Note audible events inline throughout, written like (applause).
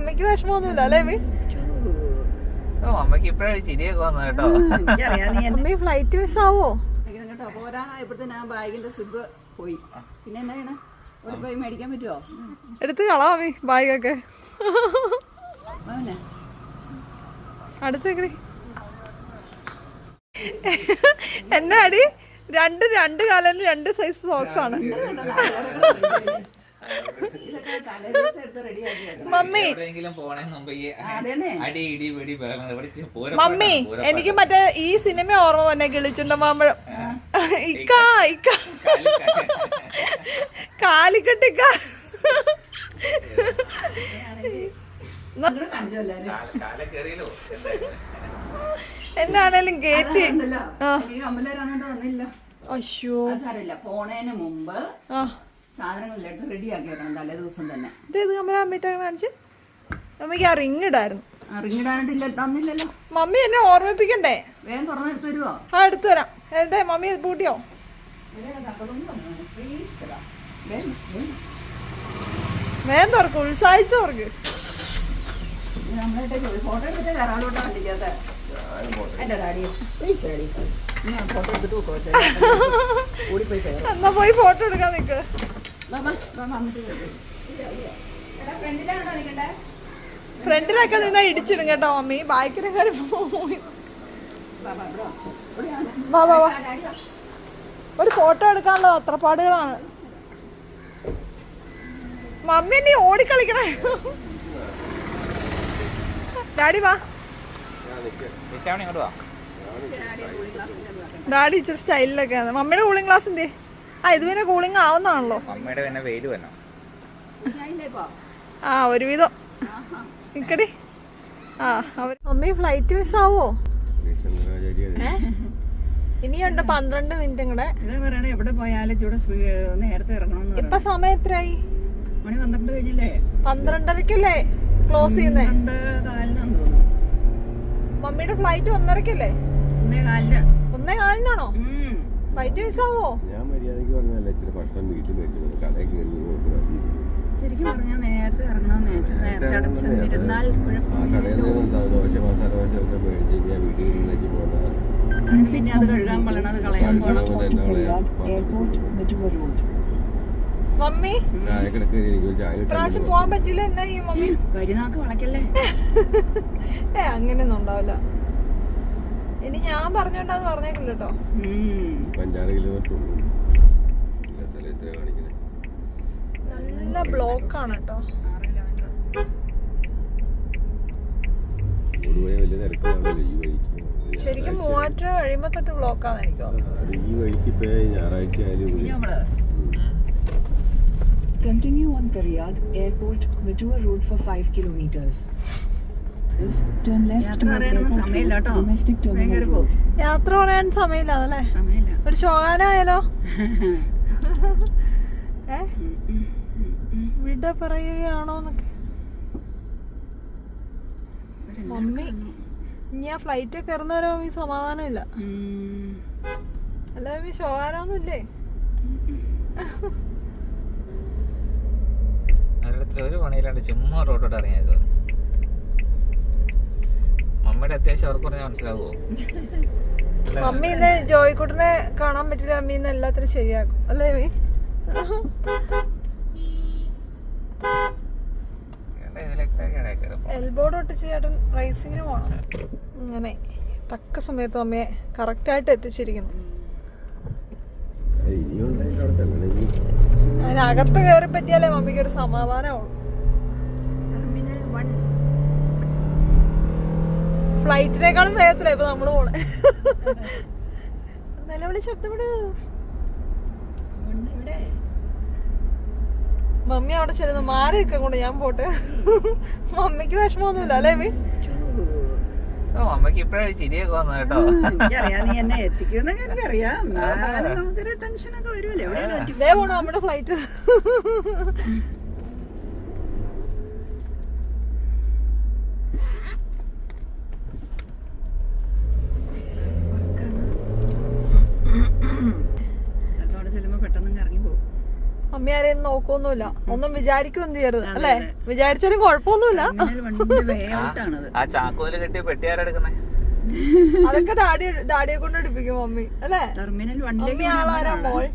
മമ്മിക്ക് വിഷമമൊന്നുമില്ല അല്ലേ മീ ഓ അമ്മയ്ക്ക് ഇപ്പഴേ ചിരിയൊക്കെ വന്നു കേട്ടോ. അമ്മ ഫ്ലൈറ്റ് മിസ് ആവോ? കേട്ടോ പോരാനായപ്പോഴത്തെ ഞാൻ ബാഗിന്റെ സിബ് പോയി. പിന്നെ എന്നാ ഇവിടെ പോയി മേടിക്കാൻ പറ്റുമോ എടുത്ത് കളാ മമ്മി ബാഗൊക്കെ. അടുത്തേക്കടി എന്നാടി രണ്ട് രണ്ട് കാലം രണ്ട് സൈസ് സോക്സ് ആണ്. മമ്മി. പോണേ മുമ്പ് ഈ ഇടി വെടി ബഹളങ്ങൾ ഇവിടെ ഇച്ചിരി മമ്മി എനിക്ക് മറ്റേ ഈ സിനിമ ഓർമ്മ വന്നെ കിളിച്ചുണ്ട മാമ്പഴം. ഇക്ക ഇക്ക. കാലിക്കെട്ടിക്ക. എന്നാണേലും ഗേറ്റ് അമ്മലാരാണോ വന്നില്ല. അശ്യോ സാരല്ല സാരമില്ല. പോണേന് മുമ്പ് ആ. സാധനങ്ങളെല്ലാം എടുത്ത് റെഡിയാക്കി വെക്കണം തലേ ദിവസം തന്നെ. കാണിച്ച്? മമ്മിക്ക് ആ റിങ് ഇടായിരുന്നു. തന്നില്ലല്ലോ. മമ്മി എന്നെ ഓർമ്മിപ്പിക്കണ്ടേ? വേഗം തുറന്നെടുത്ത് തരുമോ ആ എടുത്തു തരാം. എന്താ മമ്മി ഇത് പൂട്ടിയോ? വേഗം തുറക്കും ഉത്സാഹിച്ചു തുറക്ക്. ഫോട്ടോ എടുത്തിട്ട് കണ്ടിക്കാത്ത എന്റെ ഡാഡി. (laughs) പ്ലീസ് ഡാഡി എന്നാ പോയി ഫോട്ടോ എടുക്കാൻ നിക്ക്. ഫ്രണ്ടിലൊക്കെ നിന്നാ ഇടിച്ചിടും കേട്ടോ മമ്മി. ബാക്കിലും കയറി പോയി. വാ വാ വാ. ഒരു ഫോട്ടോ എടുക്കാനുള്ള അത്രപ്പാടുകളാണ്. മമ്മി നീ ഓടിക്കളിക്കണേ. ഡാഡി വാ. ഡാഡി ഇച്ചിരി സ്റ്റൈലിലൊക്കെയാണ് മമ്മിയുടെ കൂളിംഗ് ഗ്ലാസ് എന്തേ ആ ഇത് പിന്നെ കൂളിംഗ് ആവുന്നതാണല്ലോ. അമ്മയുടെ പിന്നെ വെയിൽ വേണോ ആ ഒരുവിധം. നിക്കടി. ആ അവർ മമ്മി ഫ്ലൈറ്റ് മിസ് ആവോ? ഇനിയുണ്ട് പന്ത്രണ്ട് മിനിറ്റും കൂടെ പറയണേ എവിടെ പോയാലും ചൂടെ നേരത്തെ ഇറങ്ങണം ഇപ്പൊ സമയം എത്രയായി മണി പന്ത്രണ്ട് കഴിഞ്ഞില്ലേ? പന്ത്രണ്ടരക്കല്ലേ ക്ലോസ് ചെയ്യുന്നേ? രണ്ട് കാലിനാന്ന് തോന്നുന്നു. മമ്മിയുടെ ഫ്ലൈറ്റ് ഒന്നരക്കല്ലേ? ഒന്നേ കാലിന്. ഒന്നേ കാലിനാണോ? ഉം. ഫ്ലൈറ്റ് മിസ് ആവോ ഞാൻ മര്യാദയ്ക്ക് പറഞ്ഞതല്ല ഇത്ര ഭക്ഷണം വീട്ടിൽ മേടിക്കുന്നത് കടയിൽ കയറി ശരിക്കും പറഞ്ഞാൽ നേരത്തെ ഇറങ്ങണമെന്ന് വെച്ചാൽ നേരത്തെ അടച്ചിരുന്നാൽ ആ കുഴപ്പമില്ല. കടയിൽ നിന്ന് എന്താ ദോശ മസാല ദോശ ഒക്കെ മേടിച്ച് കഴിഞ്ഞാൽ വീട്ടിൽ നിന്നേക്ക് പോകുന്നത് പിന്നെ. അത് കഴുകാൻ പറയണത് കളയാൻ പോകണം മമ്മി? പ്രാവശ്യം പോവാൻ പറ്റില്ല എന്നാ ഈ മമ്മി? കരിനാക്ക് വളക്കല്ലേ? ഏ അങ്ങനെയൊന്നും ഉണ്ടാവില്ല. ഇനി ഞാൻ പറഞ്ഞോണ്ടാന്ന് പറഞ്ഞേക്കില്ല കേട്ടോ അഞ്ചാറ് കിലോമീറ്റർ നല്ല ബ്ലോക്ക് ഇത്ര കാണിക്കണേ. നല്ല ബ്ലോക്കാണ് കേട്ടോ ശരിക്കും മൂവാറ്റുപുഴ കഴിയുമ്പോ തൊട്ട് ബ്ലോക്കാന്ന് എനിക്ക് തോന്നുന്നു. ഈ വഴിക്ക് ഞായറാഴ്ച Continue on Kariyad Airport, Matua Road for 5 kilometers. യാത്ര സമയമില്ല കേട്ടോ. ഭയങ്കര യാത്ര പറയാൻ സമയമില്ല അതല്ലേ? സമയമില്ല. ഒരു ശോകാനായാലോ (laughs) ഏ? വിട പറയുകയാണോന്നൊക്കെ മമ്മി ഇനി ആ ഫ്ലൈറ്റ് കയറുന്നവരോ ഈ സമാധാനമില്ല. ഉം. അല്ല മമ്മി ശോകാനൊന്നുമില്ലേ ഒരു ചുമ്മാ റോഡോട്ട് ഇറങ്ങിയത്. മമ്മിയുടെ അത്യാവശ്യം അവർക്ക് പറഞ്ഞാൽ മനസ്സിലാവുമോ? മമ്മി ഇന്ന് ജോയിക്കുട്ടനെ കാണാൻ പറ്റില്ല മമ്മി ഇന്ന് എല്ലാത്തിനും ശരിയാക്കും. അല്ലേ പോണം. എൽബോർഡ് ഒട്ടിച്ച് ചേട്ടൻ റൈസിങ്ങിന് പോകണം അങ്ങനെ തക്ക സമയത്ത് അമ്മയെ കറക്റ്റായിട്ട് എത്തിച്ചിരിക്കുന്നു. അവിടെ അതിനകത്ത് കയറി പറ്റിയാലേ മമ്മിക്ക് ഒരു സമാധാനമുള്ളൂ ടെർമിനൽ വൺ ഫ്ലൈറ്റിനേക്കാളും വേഗത്തിലാ ഇപ്പൊ നമ്മൾ പോണേ. നിലവിളി ശബ്ദപ്പെട്. മമ്മി അവിടെ ചെല്ലുന്നു. മാറി നിൽക്കാൻ കൊണ്ട് ഞാൻ പോട്ടെ. മമ്മിക്ക് വിഷമമൊന്നുമില്ല അല്ലേ മീ അമ്മയ്ക്ക് ഇപ്പഴേ ചിരിയൊക്കെ വന്നു കേട്ടോ. നീ എന്നെ എത്തിക്കുമെന്നൊക്കെ എനിക്കറിയാം. നമുക്കൊരു ടെൻഷനൊക്കെ വരുമല്ലോ എവിടെയാണ് നമ്മുടെ ഫ്ലൈറ്റ് മമ്മി ആരെയും നോക്കൊന്നുമില്ല ഒന്നും വിചാരിക്കുകയും ചെയ്യരുത് അല്ലെ? വിചാരിച്ചാലും കുഴപ്പമൊന്നുമില്ല. വേ ആ ചാക്കോൽ കെട്ടി പെട്ടിയാരെടുക്കുന്നേ അതൊക്കെ ഡാഡി ഡാഡിയെ കൊണ്ട് എടുപ്പിക്കും മമ്മി അല്ലെ? ടെർമിനൽ മമ്മി വണ്ണിലേക്ക് ആളാരാ മോൾ?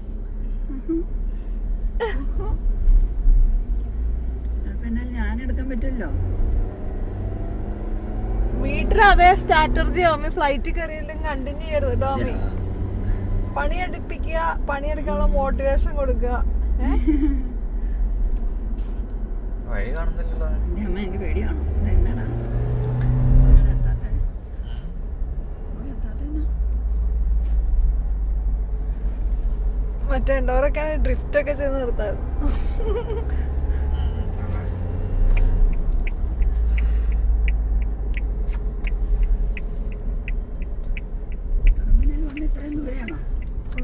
ഞാൻ എടുക്കാൻ പറ്റില്ലോ വീട്ടിൽ അതേ സ്ട്രാറ്റർജി അമ്മി ഫ്ലൈറ്റ് കയറിയില്ലെങ്കിൽ കണ്ടിന്യൂ ചെയ്യരുത് കേട്ടോ അമ്മി പണിയെടുപ്പിക്കുക പണിയെടുക്കാനുള്ള മോട്ടിവേഷൻ കൊടുക്കുക? (laughs) വഴി കാണുന്നില്ലല്ലോ. എന്റെ അമ്മ എനിക്ക് പേടിയാണോ. എത്താത്തേന്നാ? മറ്റേ ഉണ്ടവരൊക്കെയാണ് ഡ്രിഫ്റ്റ് ഒക്കെ ചെയ്ത് നിർത്താറ്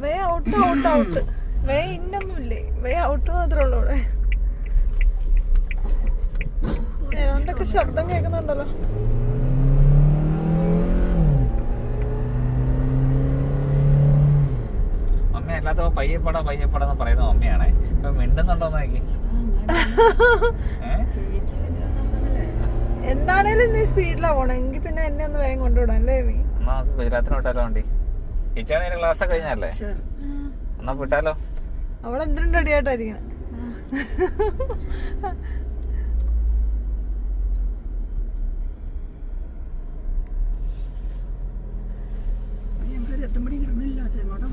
way out out out. Way ഇന്നൊന്നുമില്ലേ way out മാത്രമേ ഉള്ളൂ ഇവിടെ ഏതാണ്ടൊക്കെ ശബ്ദം കേൾക്കുന്നുണ്ടല്ലോ. അമ്മ അല്ലാത്ത പയ്യപ്പട പയ്യപ്പടെന്ന് പറയുന്ന അമ്മയാണേ. ഇപ്പൊ മിണ്ടുന്നുണ്ടോ നോക്കി. ഏഹ് എന്താണേലും നീ സ്പീഡിലാ പോണേ. എങ്കിൽ പിന്നെ എന്നെ ഒന്ന് വേഗം കൊണ്ടുവിടാം അല്ലേ മീ എന്നാ നമുക്ക് ഗുജറാത്തിന് വിട്ടാലോ വണ്ടി. ഇച്ചാണ് ക്ലാസ് കഴിഞ്ഞല്ലേ എന്നാ വിട്ടാലോ? അവൾ എന്തിനും റെഡി ആയിട്ടായിരിക്കണം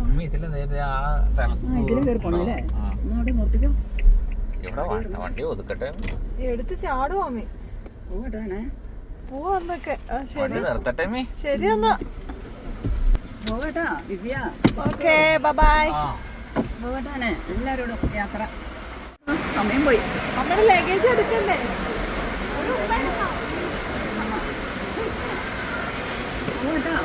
അമ്മ അവിടെ എടുത്ത് പോവാന്നൊക്കെ ശരി. നിർത്തട്ടെ മീ ശരി എന്നാ. പോകട്ടാ ദിവ്യ. ഓക്കെ ബൈ ആ എല്ലാവരോടും എല്ലാരോടും യാത്ര. സമയം പോയി. നമ്മുടെ ലഗേജ് എടുക്കണ്ടേ? പോകട്ടാ